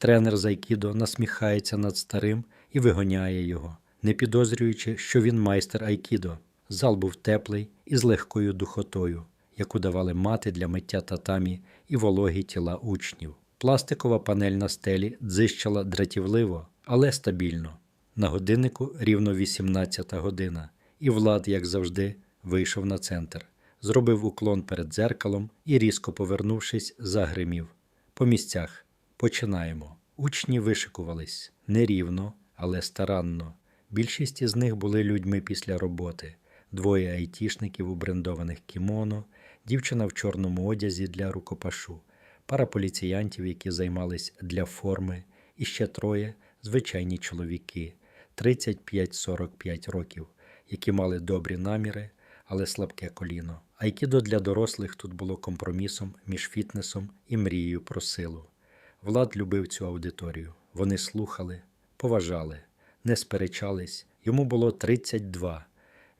Тренер з Айкідо насміхається над старим і вигоняє його, не підозрюючи, що він майстер Айкідо. Зал був теплий і з легкою духотою, яку давали мати для миття татамі і вологі тіла учнів. Пластикова панель на стелі дзищала дратівливо, але стабільно. На годиннику рівно 18 година, і Влад, як завжди, вийшов на центр, зробив уклон перед дзеркалом і, різко повернувшись, загримів. По місцях. Починаємо. Учні вишикувались нерівно, але старанно. Більшість із них були людьми після роботи, двоє айтішників у брендованих кімоно, дівчина в чорному одязі для рукопашу, пара поліціянтів, які займались для форми, і ще троє звичайні чоловіки 35-45 років, які мали добрі наміри, але слабке коліно. Айкідо для дорослих тут було компромісом між фітнесом і мрією про силу. Влад любив цю аудиторію. Вони слухали, поважали, не сперечались. Йому було 32.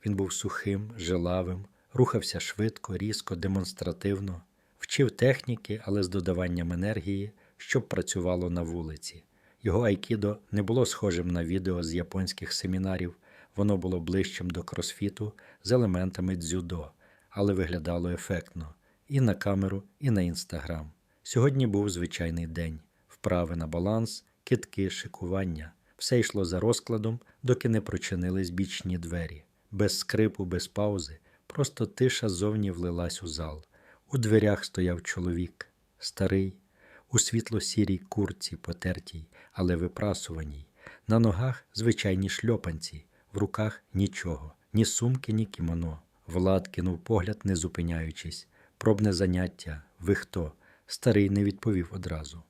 Він був сухим, жилавим, рухався швидко, різко, демонстративно, вчив техніки, але з додаванням енергії, щоб працювало на вулиці. Його айкідо не було схожим на відео з японських семінарів, воно було ближчим до кросфіту з елементами дзюдо, але виглядало ефектно і на камеру, і на інстаграм. Сьогодні був звичайний день, вправи на баланс, китки, шикування. Все йшло за розкладом, доки не прочинились бічні двері. Без скрипу, без паузи, просто тиша зовні влилась у зал. У дверях стояв чоловік, старий, у світло-сірій курці, потертій, але випрасуваній. На ногах звичайні шльопанці, в руках нічого, ні сумки, ні кімоно. Влад кинув погляд, не зупиняючись. Пробне заняття, ви хто? Старий не відповів одразу.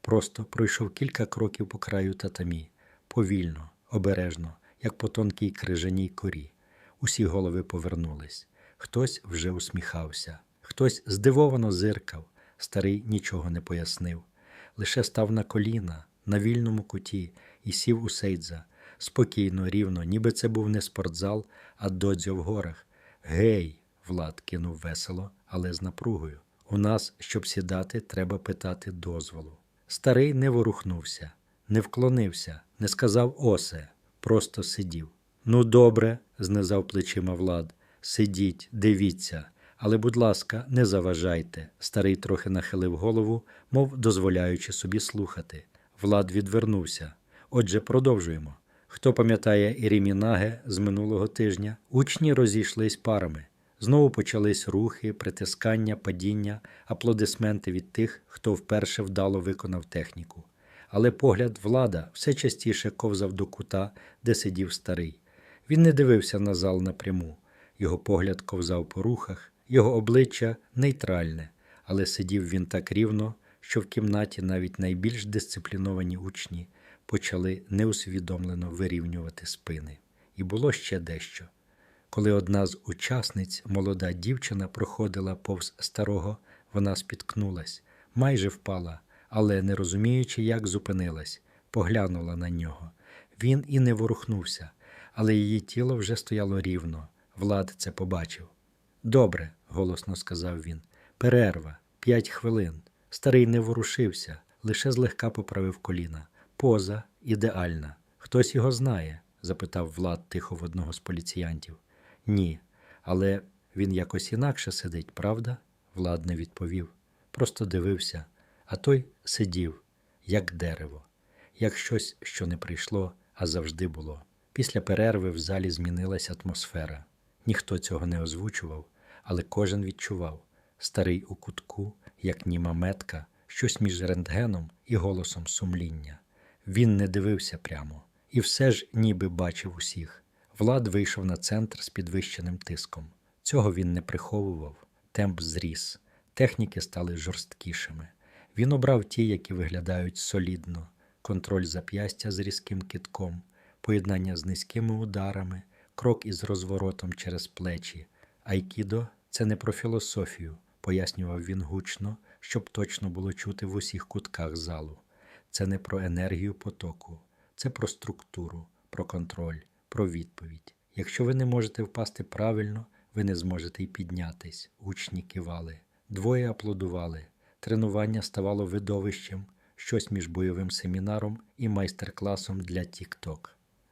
Просто пройшов кілька кроків по краю татамі, повільно, обережно, як по тонкій крижаній корі. Усі голови повернулись. Хтось вже усміхався, хтось здивовано зиркав, старий нічого не пояснив. Лише став на коліна, на вільному куті і сів у сейдза, спокійно, рівно, ніби це був не спортзал, а додзьо в горах. Гей, Влад кинув весело, але з напругою. У нас, щоб сідати, треба питати дозволу. Старий не ворухнувся, не вклонився, не сказав осе, просто сидів. Ну, добре, знизав плечима Влад. Сидіть, дивіться, але, будь ласка, не заважайте. Старий трохи нахилив голову, мов дозволяючи собі слухати. Влад відвернувся. Отже, продовжуємо. Хто пам'ятає Ірімінаге з минулого тижня, учні розійшлись парами. Знову почались рухи, притискання, падіння, аплодисменти від тих, хто вперше вдало виконав техніку. Але погляд влада все частіше ковзав до кута, де сидів старий. Він не дивився на зал напряму. Його погляд ковзав по рухах, його обличчя нейтральне, але сидів він так рівно, що в кімнаті навіть найбільш дисципліновані учні почали неусвідомлено вирівнювати спини. І було ще дещо. Коли одна з учасниць, молода дівчина, проходила повз старого, вона спіткнулась, майже впала, але, не розуміючи, як зупинилась, поглянула на нього. Він і не ворухнувся, але її тіло вже стояло рівно. Влад це побачив. Добре, голосно сказав він. Перерва, п'ять хвилин. Старий не ворушився, лише злегка поправив коліна. Поза ідеальна. Хтось його знає? запитав Влад тихо в одного з поліціянтів. Ні, але він якось інакше сидить, правда? Влад не відповів. Просто дивився, а той сидів, як дерево, як щось, що не прийшло, а завжди було. Після перерви в залі змінилася атмосфера. Ніхто цього не озвучував, але кожен відчував старий у кутку, як німа метка, щось між рентгеном і голосом сумління. Він не дивився прямо і все ж ніби бачив усіх. Влад вийшов на центр з підвищеним тиском. Цього він не приховував. Темп зріс, техніки стали жорсткішими. Він обрав ті, які виглядають солідно, контроль зап'ястя з різким китком, поєднання з низькими ударами, крок із розворотом через плечі. Айкідо це не про філософію, пояснював він гучно, щоб точно було чути в усіх кутках залу. Це не про енергію потоку, це про структуру, про контроль, про відповідь. Якщо ви не можете впасти правильно, ви не зможете й піднятись. Учні кивали. Двоє аплодували. Тренування ставало видовищем, щось між бойовим семінаром і майстер-класом для TikTok.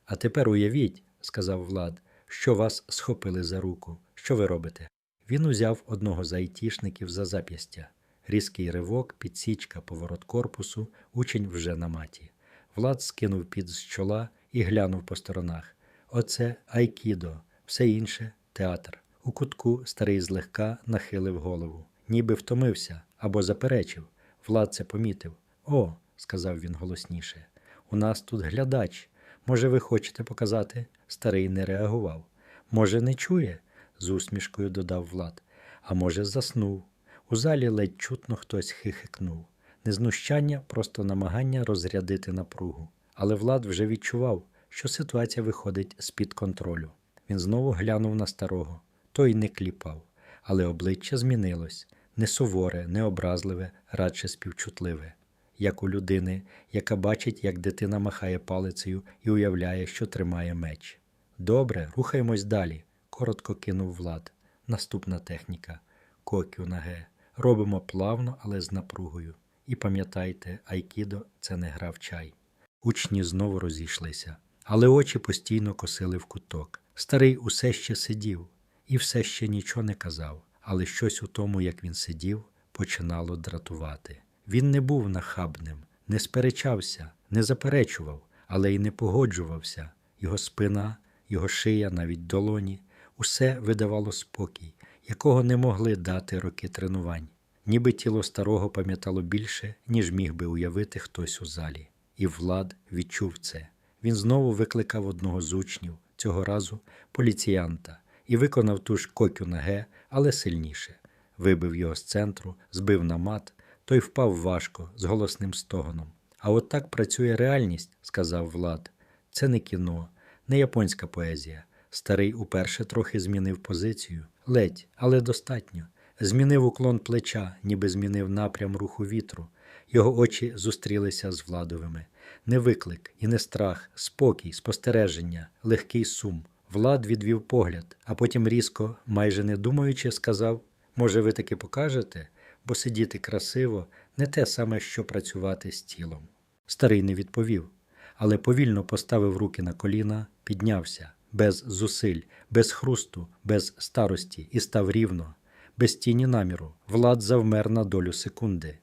А тепер уявіть, сказав Влад, що вас схопили за руку. Що ви робите? Він узяв одного з айтішників за зап'ястя. Різкий ривок, підсічка, поворот корпусу, учень вже на маті. Влад скинув під з чола і глянув по сторонах. Оце айкідо, все інше театр. У кутку старий злегка нахилив голову, ніби втомився або заперечив. Влад це помітив. О, сказав він голосніше. У нас тут глядач. Може, ви хочете показати? Старий не реагував. Може, не чує? з усмішкою додав Влад. А може, заснув. У залі ледь чутно хтось хихикнув. Не знущання, просто намагання розрядити напругу. Але Влад вже відчував, що ситуація виходить з-під контролю. Він знову глянув на старого. Той не кліпав, але обличчя змінилось не суворе, не образливе, радше співчутливе, як у людини, яка бачить, як дитина махає палицею і уявляє, що тримає меч. Добре, рухаємось далі, коротко кинув Влад. Наступна техніка кокю на ге. Робимо плавно, але з напругою. І пам'ятайте, айкідо це не гра в чай. Учні знову розійшлися, але очі постійно косили в куток. Старий усе ще сидів і все ще нічого не казав, але щось у тому, як він сидів, починало дратувати. Він не був нахабним, не сперечався, не заперечував, але й не погоджувався. Його спина, його шия, навіть долоні, усе видавало спокій, якого не могли дати роки тренувань. Ніби тіло старого пам'ятало більше, ніж міг би уявити хтось у залі. І Влад відчув це. Він знову викликав одного з учнів, цього разу поліціянта, і виконав ту ж кокю на ге, але сильніше. Вибив його з центру, збив на мат, той впав важко, з голосним стогоном. А от так працює реальність, сказав Влад. Це не кіно, не японська поезія. Старий уперше трохи змінив позицію, ледь, але достатньо. Змінив уклон плеча, ніби змінив напрям руху вітру. Його очі зустрілися з владовими. Не виклик і не страх, спокій, спостереження, легкий сум. Влад відвів погляд, а потім різко, майже не думаючи, сказав: Може, ви таки покажете, бо сидіти красиво не те саме, що працювати з тілом. Старий не відповів, але повільно поставив руки на коліна, піднявся, без зусиль, без хрусту, без старості, і став рівно, без тіні наміру. Влад завмер на долю секунди.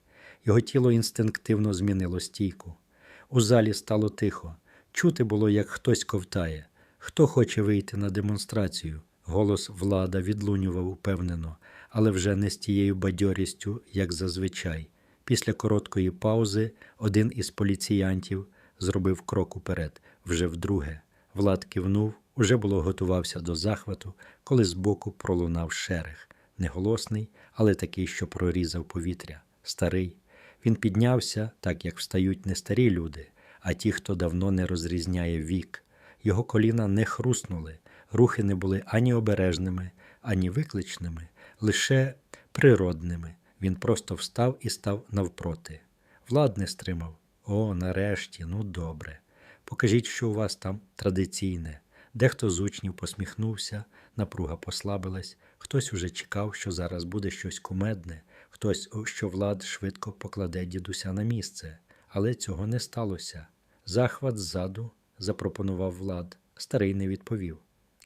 Його тіло інстинктивно змінило стійку. У залі стало тихо. Чути було, як хтось ковтає. Хто хоче вийти на демонстрацію? Голос влада відлунював упевнено, але вже не з тією бадьорістю, як зазвичай. Після короткої паузи один із поліціянтів зробив крок уперед, вже вдруге. Влад кивнув, уже було готувався до захвату, коли збоку пролунав шерех, неголосний, але такий, що прорізав повітря, старий. Він піднявся, так як встають не старі люди, а ті, хто давно не розрізняє вік. Його коліна не хруснули, рухи не були ані обережними, ані викличними, лише природними. Він просто встав і став навпроти. Влад не стримав. О, нарешті, ну добре. Покажіть, що у вас там традиційне. Дехто з учнів посміхнувся, напруга послабилась, хтось уже чекав, що зараз буде щось кумедне, хтось, що влад швидко покладе дідуся на місце. Але цього не сталося. Захват ззаду запропонував влад. Старий не відповів,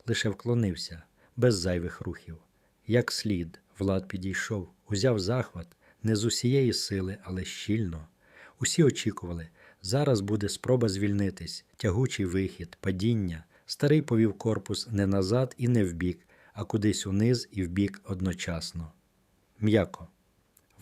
лише вклонився, без зайвих рухів. Як слід, влад підійшов, узяв захват не з усієї сили, але щільно. Усі очікували, зараз буде спроба звільнитись, тягучий вихід, падіння. Старий повів корпус не назад і не вбік, а кудись униз і вбік одночасно. М'яко.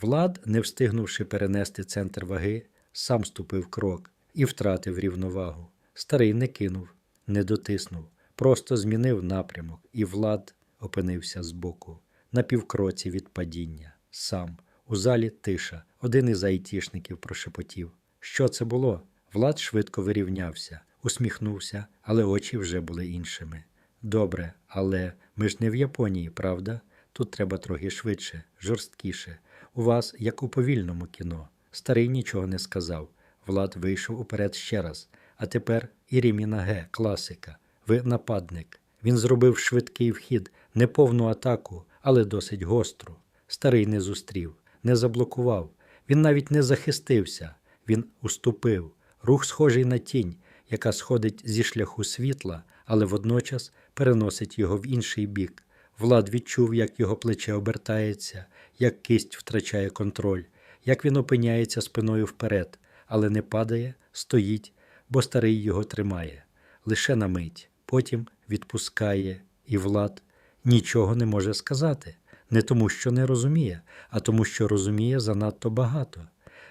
Влад, не встигнувши перенести центр ваги, сам ступив крок і втратив рівновагу. Старий не кинув, не дотиснув, просто змінив напрямок, і Влад опинився збоку, на півкроці від падіння. Сам. У залі тиша. Один із айтішників прошепотів. Що це було? Влад швидко вирівнявся, усміхнувся, але очі вже були іншими. Добре, але ми ж не в Японії, правда? Тут треба трохи швидше, жорсткіше. У вас, як у повільному кіно. Старий нічого не сказав. Влад вийшов уперед ще раз. А тепер Іріміна Ге, класика. Ви нападник. Він зробив швидкий вхід, не повну атаку, але досить гостру. Старий не зустрів, не заблокував. Він навіть не захистився. Він уступив. Рух схожий на тінь, яка сходить зі шляху світла, але водночас переносить його в інший бік. Влад відчув, як його плече обертається, як кисть втрачає контроль, як він опиняється спиною вперед, але не падає, стоїть, бо старий його тримає. Лише на мить, потім відпускає, і Влад нічого не може сказати. Не тому, що не розуміє, а тому, що розуміє занадто багато.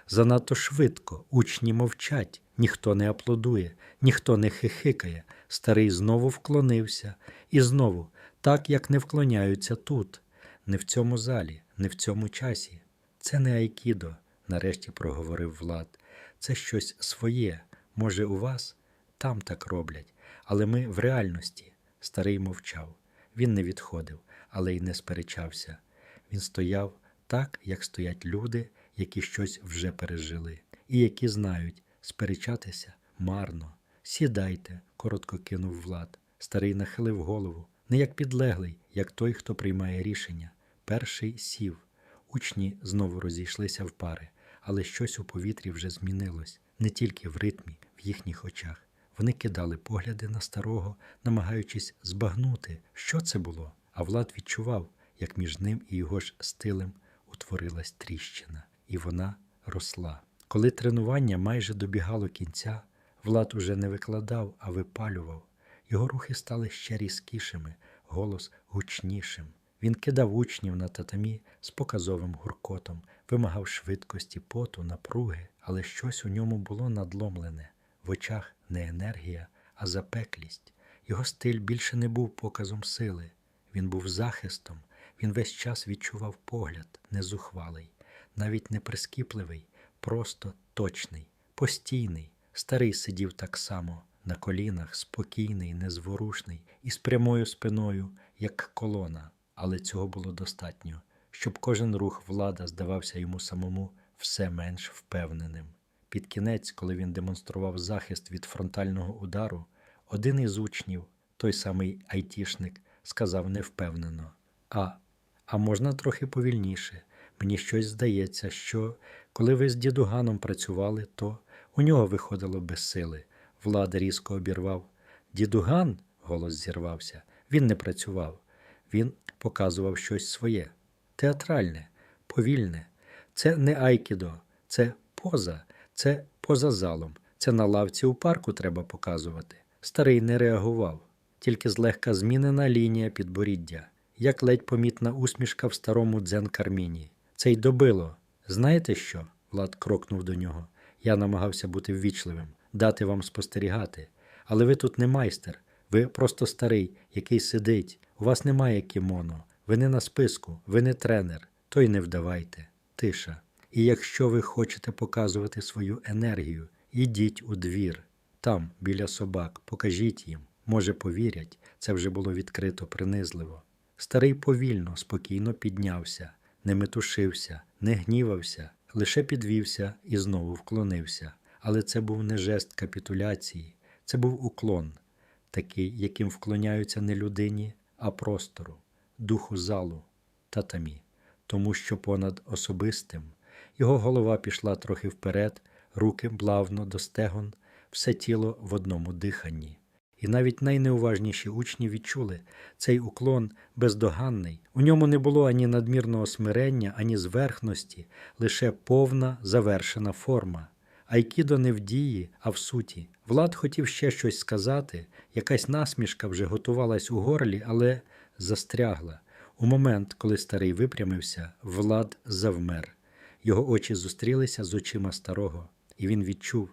Занадто швидко учні мовчать, ніхто не аплодує, ніхто не хихикає. Старий знову вклонився, і знову, так як не вклоняються тут, не в цьому залі, не в цьому часі. Це не айкідо, нарешті проговорив Влад. Це щось своє. Може, у вас там так роблять, але ми в реальності. Старий мовчав. Він не відходив, але й не сперечався. Він стояв так, як стоять люди, які щось вже пережили, і які знають, сперечатися марно. Сідайте, коротко кинув Влад. Старий нахилив голову, не як підлеглий, як той, хто приймає рішення. Перший сів. Учні знову розійшлися в пари, але щось у повітрі вже змінилось, не тільки в ритмі, в їхніх очах. Вони кидали погляди на старого, намагаючись збагнути, що це було. А Влад відчував, як між ним і його ж стилем утворилась тріщина, і вона росла. Коли тренування майже добігало кінця, Влад уже не викладав, а випалював. Його рухи стали ще різкішими, голос гучнішим. Він кидав учнів на татамі з показовим гуркотом, вимагав швидкості, поту, напруги, але щось у ньому було надломлене. В очах не енергія, а запеклість. Його стиль більше не був показом сили. Він був захистом, він весь час відчував погляд, не зухвалий, навіть не прискіпливий, просто точний, постійний. Старий сидів так само, на колінах, спокійний, незворушний і з прямою спиною, як колона. Але цього було достатньо, щоб кожен рух влада здавався йому самому все менш впевненим. Під кінець, коли він демонстрував захист від фронтального удару, один із учнів, той самий айтішник, сказав невпевнено: А, а можна трохи повільніше. Мені щось здається, що коли ви з дідуганом працювали, то у нього виходило без сили. Влада різко обірвав. Дідуган, голос зірвався, він не працював. Він показував щось своє, театральне, повільне. Це не айкідо, це поза, це поза залом. Це на лавці у парку треба показувати. Старий не реагував, тільки злегка змінена лінія підборіддя, як ледь помітна усмішка в старому дзен карміні. Це й добило. Знаєте що? Влад крокнув до нього. Я намагався бути ввічливим, дати вам спостерігати. Але ви тут не майстер, ви просто старий, який сидить. У вас немає кімоно, ви не на списку, ви не тренер, то й не вдавайте. Тиша. І якщо ви хочете показувати свою енергію, ідіть у двір. Там, біля собак, покажіть їм. Може, повірять, це вже було відкрито принизливо. Старий повільно, спокійно піднявся, не метушився, не гнівався, лише підвівся і знову вклонився. Але це був не жест капітуляції, це був уклон, такий, яким вклоняються не людині, а простору, духу залу, татамі, тому що понад особистим його голова пішла трохи вперед, руки плавно до стегон, все тіло в одному диханні. І навіть найнеуважніші учні відчули цей уклон бездоганний. У ньому не було ані надмірного смирення, ані зверхності, лише повна завершена форма. Айкідо не в дії, а в суті. Влад хотів ще щось сказати, якась насмішка вже готувалась у горлі, але застрягла. У момент, коли старий випрямився, Влад завмер. Його очі зустрілися з очима старого, і він відчув.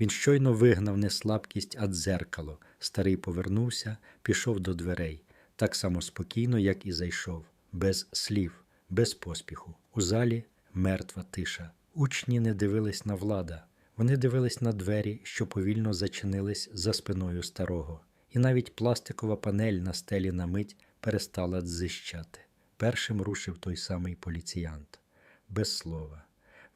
Він щойно вигнав не слабкість, а дзеркало. Старий повернувся, пішов до дверей, так само спокійно, як і зайшов, без слів, без поспіху. У залі мертва тиша. Учні не дивились на влада. Вони дивились на двері, що повільно зачинились за спиною старого, і навіть пластикова панель на стелі на мить перестала дзищати. Першим рушив той самий поліціянт, без слова.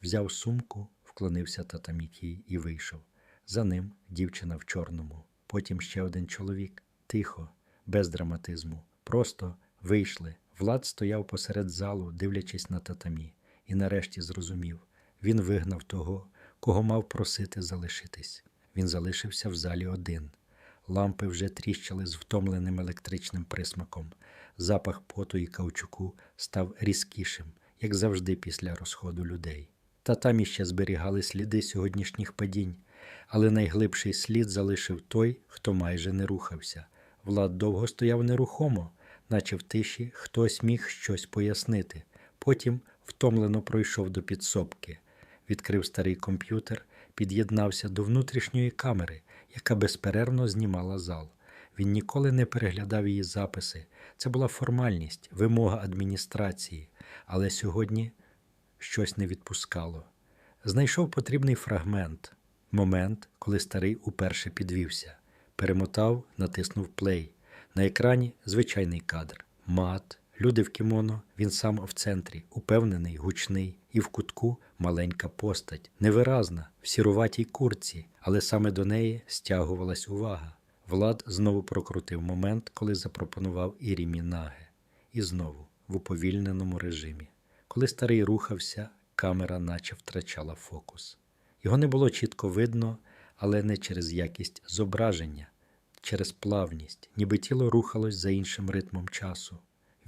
Взяв сумку, вклонився татамікій і вийшов. За ним дівчина в чорному, потім ще один чоловік, тихо, без драматизму. Просто вийшли. Влад стояв посеред залу, дивлячись на татамі, і нарешті зрозумів він вигнав того, кого мав просити залишитись. Він залишився в залі один. Лампи вже тріщали з втомленим електричним присмаком. Запах поту і каучуку став різкішим, як завжди після розходу людей. Та там іще зберігали сліди сьогоднішніх падінь, але найглибший слід залишив той, хто майже не рухався. Влад довго стояв нерухомо, наче в тиші хтось міг щось пояснити. Потім втомлено пройшов до підсобки, відкрив старий комп'ютер, під'єднався до внутрішньої камери, яка безперервно знімала зал. Він ніколи не переглядав її записи. Це була формальність, вимога адміністрації, але сьогодні щось не відпускало. Знайшов потрібний фрагмент, момент, коли старий уперше підвівся. Перемотав, натиснув плей. На екрані звичайний кадр. Мат, люди в кімоно, він сам в центрі, упевнений, гучний, і в кутку маленька постать, невиразна, в сіруватій курці, але саме до неї стягувалась увага. Влад знову прокрутив момент, коли запропонував Ірімі наги. І знову в уповільненому режимі. Коли старий рухався, камера наче втрачала фокус. Його не було чітко видно, але не через якість зображення, через плавність, ніби тіло рухалось за іншим ритмом часу.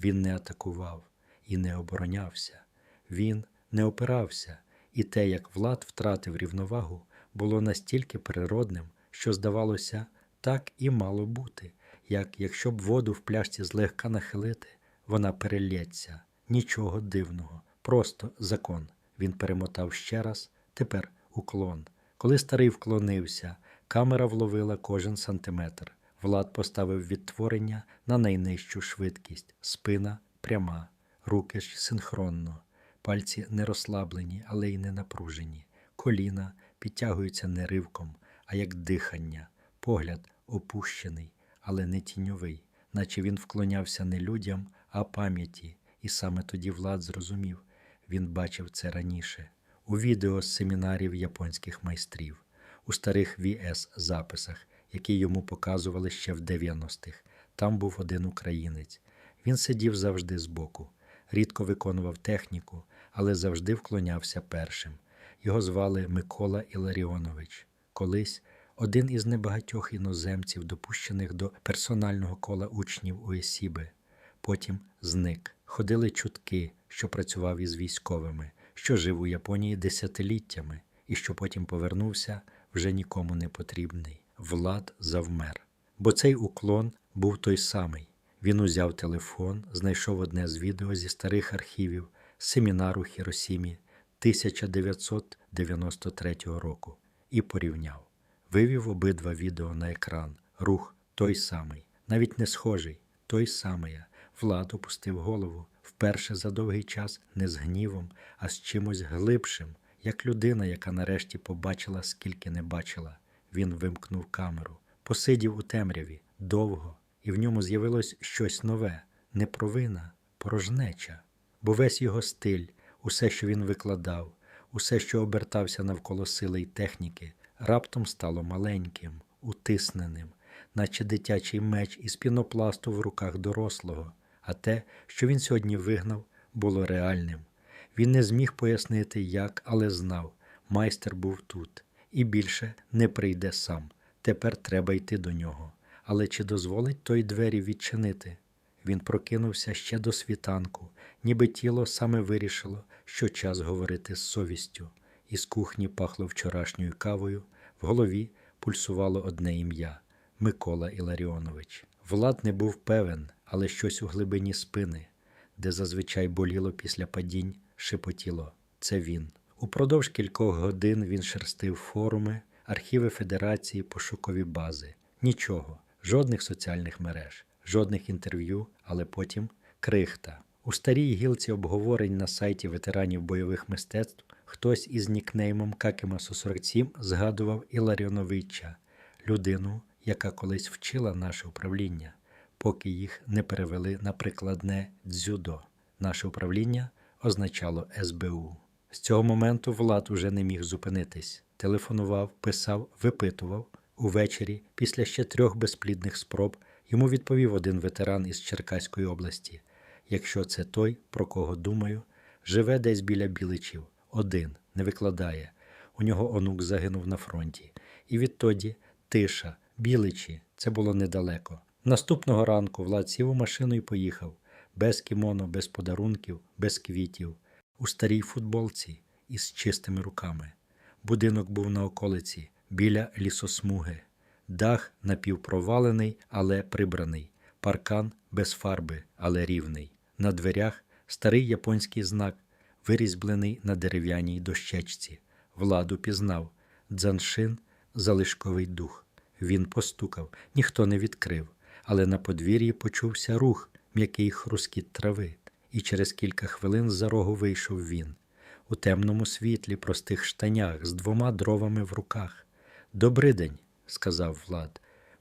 Він не атакував і не оборонявся, він не опирався, і те, як Влад втратив рівновагу, було настільки природним, що, здавалося, так і мало бути, як якщо б воду в пляшці злегка нахилити, вона перельється. Нічого дивного, просто закон. Він перемотав ще раз, тепер уклон. Коли старий вклонився, камера вловила кожен сантиметр. Влад поставив відтворення на найнижчу швидкість, спина пряма, руки ж синхронно, пальці не розслаблені, але й не напружені, коліна підтягуються не ривком, а як дихання, погляд опущений, але не тіньовий, наче він вклонявся не людям, а пам'яті. І саме тоді Влад зрозумів, він бачив це раніше, у відео з семінарів японських майстрів, у старих VS записах, які йому показували ще в 90-х. Там був один українець. Він сидів завжди збоку, рідко виконував техніку, але завжди вклонявся першим. Його звали Микола Іларіонович. Колись один із небагатьох іноземців, допущених до персонального кола учнів УЕСІБи. Потім зник. Ходили чутки, що працював із військовими, що жив у Японії десятиліттями і що потім повернувся вже нікому не потрібний. Влад завмер. Бо цей уклон був той самий. Він узяв телефон, знайшов одне з відео зі старих архівів семінару Хіросімі 1993 року і порівняв. Вивів обидва відео на екран. Рух той самий, навіть не схожий, той самий. Влад опустив голову вперше за довгий час не з гнівом, а з чимось глибшим, як людина, яка нарешті побачила, скільки не бачила. Він вимкнув камеру, посидів у темряві довго, і в ньому з'явилось щось нове, не провина, порожнеча. Бо весь його стиль, усе, що він викладав, усе, що обертався навколо сили й техніки, раптом стало маленьким, утисненим, наче дитячий меч із пінопласту в руках дорослого. А те, що він сьогодні вигнав, було реальним. Він не зміг пояснити, як, але знав, майстер був тут і більше не прийде сам. Тепер треба йти до нього. Але чи дозволить той двері відчинити? Він прокинувся ще до світанку, ніби тіло саме вирішило, що час говорити з совістю. Із кухні пахло вчорашньою кавою, в голові пульсувало одне ім'я Микола Іларіонович. Влад не був певен, але щось у глибині спини, де зазвичай боліло після падінь, шепотіло це він. Упродовж кількох годин він шерстив форуми, архіви федерації, пошукові бази. Нічого, жодних соціальних мереж, жодних інтерв'ю, але потім крихта. У старій гілці обговорень на сайті ветеранів бойових мистецтв хтось із нікнеймом Какимасу 47 згадував Іларіоновича, людину, яка колись вчила наше управління, поки їх не перевели на прикладне дзюдо. Наше управління означало СБУ. З цього моменту Влад уже не міг зупинитись. Телефонував, писав, випитував. Увечері, після ще трьох безплідних спроб, йому відповів один ветеран із Черкаської області. Якщо це той, про кого думаю, живе десь біля біличів, один, не викладає. У нього онук загинув на фронті. І відтоді тиша, біличі, це було недалеко. Наступного ранку Влад сів у машину і поїхав. Без кімоно, без подарунків, без квітів, у старій футболці із чистими руками. Будинок був на околиці, біля лісосмуги. Дах напівпровалений, але прибраний. Паркан без фарби, але рівний. На дверях старий японський знак, вирізблений на дерев'яній дощечці. Владу пізнав дзаншин залишковий дух. Він постукав, ніхто не відкрив, але на подвір'ї почувся рух, м'який хрускіт трави, і через кілька хвилин з-за рогу вийшов він. У темному світлі, простих штанях, з двома дровами в руках. «Добрий день», – сказав Влад.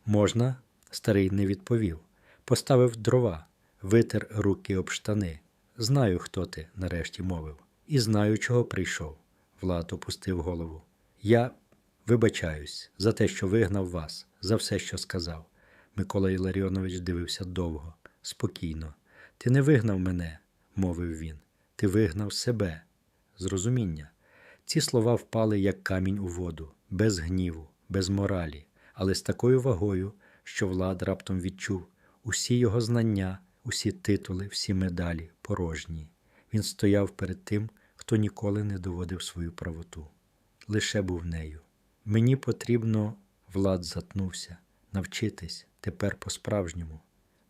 Можна? Старий не відповів. Поставив дрова, витер руки об штани. Знаю, хто ти, нарешті мовив. І знаю, чого прийшов. Влад опустив голову. Я вибачаюсь за те, що вигнав вас, за все, що сказав. Микола Іларіонович дивився довго, спокійно. Ти не вигнав мене, мовив він. Ти вигнав себе. З розуміння. Ці слова впали, як камінь у воду, без гніву, без моралі, але з такою вагою, що Влад раптом відчув усі його знання, усі титули, всі медалі порожні. Він стояв перед тим, хто ніколи не доводив свою правоту. Лише був нею. Мені потрібно, Влад затнувся, навчитись тепер по-справжньому.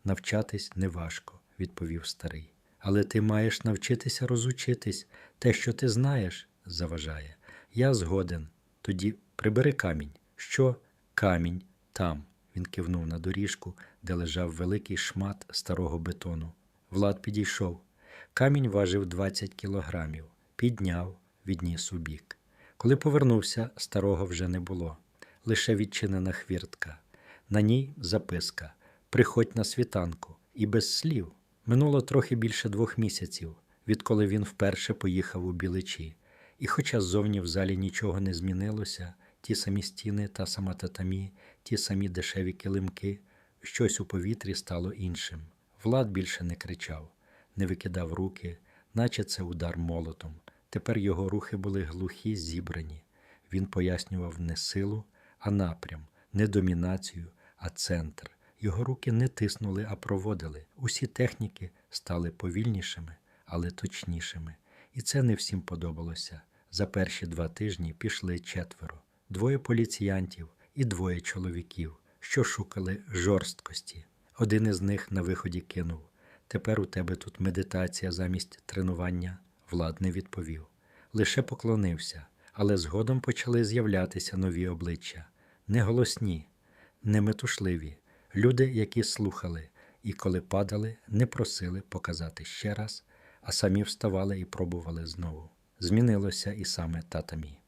Навчатись неважко, відповів старий. Але ти маєш навчитися розучитись. Те, що ти знаєш, заважає. Я згоден. Тоді прибери камінь. Що камінь там? Він кивнув на доріжку, де лежав великий шмат старого бетону. Влад підійшов. Камінь важив 20 кілограмів, підняв, відніс у бік. Коли повернувся, старого вже не було. Лише відчинена хвіртка. На ній записка Приходь на світанку. І без слів. Минуло трохи більше двох місяців, відколи він вперше поїхав у біличі. І хоча ззовні в залі нічого не змінилося, ті самі стіни та сама татамі, ті самі дешеві килимки, щось у повітрі стало іншим. Влад більше не кричав, не викидав руки, наче це удар молотом. Тепер його рухи були глухі, зібрані. Він пояснював не силу, а напрям, не домінацію, а центр. Його руки не тиснули, а проводили. Усі техніки стали повільнішими, але точнішими. І це не всім подобалося. За перші два тижні пішли четверо: двоє поліціянтів і двоє чоловіків, що шукали жорсткості. Один із них на виході кинув: Тепер у тебе тут медитація замість тренування. Влад не відповів. Лише поклонився, але згодом почали з'являтися нові обличчя не голосні, не метушливі. Люди, які слухали, і коли падали, не просили показати ще раз, а самі вставали і пробували знову. Змінилося і саме татамі.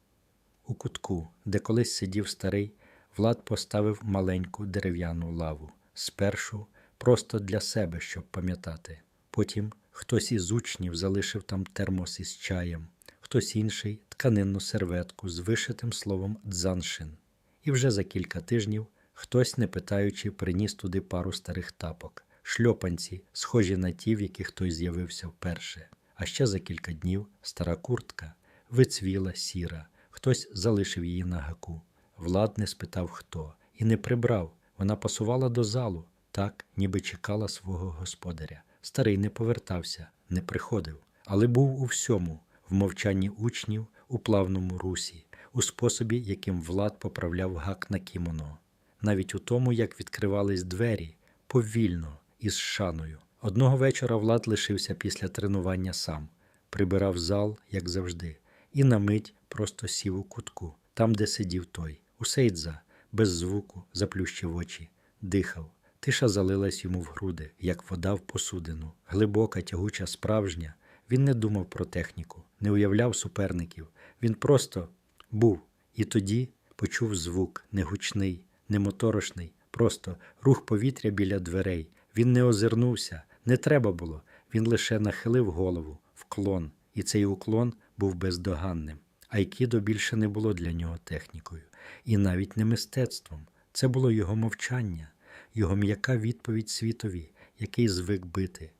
У кутку, де колись сидів старий, Влад поставив маленьку дерев'яну лаву, спершу просто для себе, щоб пам'ятати. Потім хтось із учнів залишив там термос із чаєм, хтось інший тканинну серветку з вишитим словом дзаншин. І вже за кілька тижнів Хтось, не питаючи, приніс туди пару старих тапок, шльопанці, схожі на ті, в яких той з'явився вперше. А ще за кілька днів стара куртка вицвіла сіра, хтось залишив її на гаку. Влад не спитав хто, і не прибрав. Вона пасувала до залу, так, ніби чекала свого господаря. Старий не повертався, не приходив, але був у всьому, в мовчанні учнів, у плавному русі, у способі, яким Влад поправляв гак на кімоно навіть у тому, як відкривались двері повільно із шаною. Одного вечора Влад лишився після тренування сам, прибирав зал, як завжди, і на мить просто сів у кутку, там, де сидів той, у сейдза, без звуку, заплющив очі, дихав. Тиша залилась йому в груди, як вода в посудину, глибока, тягуча, справжня. Він не думав про техніку, не уявляв суперників. Він просто був і тоді почув звук, негучний, немоторошний, просто рух повітря біля дверей. Він не озирнувся, не треба було. Він лише нахилив голову, вклон, і цей уклон був бездоганним. Айкідо більше не було для нього технікою, і навіть не мистецтвом. Це було його мовчання, його м'яка відповідь світові, який звик бити,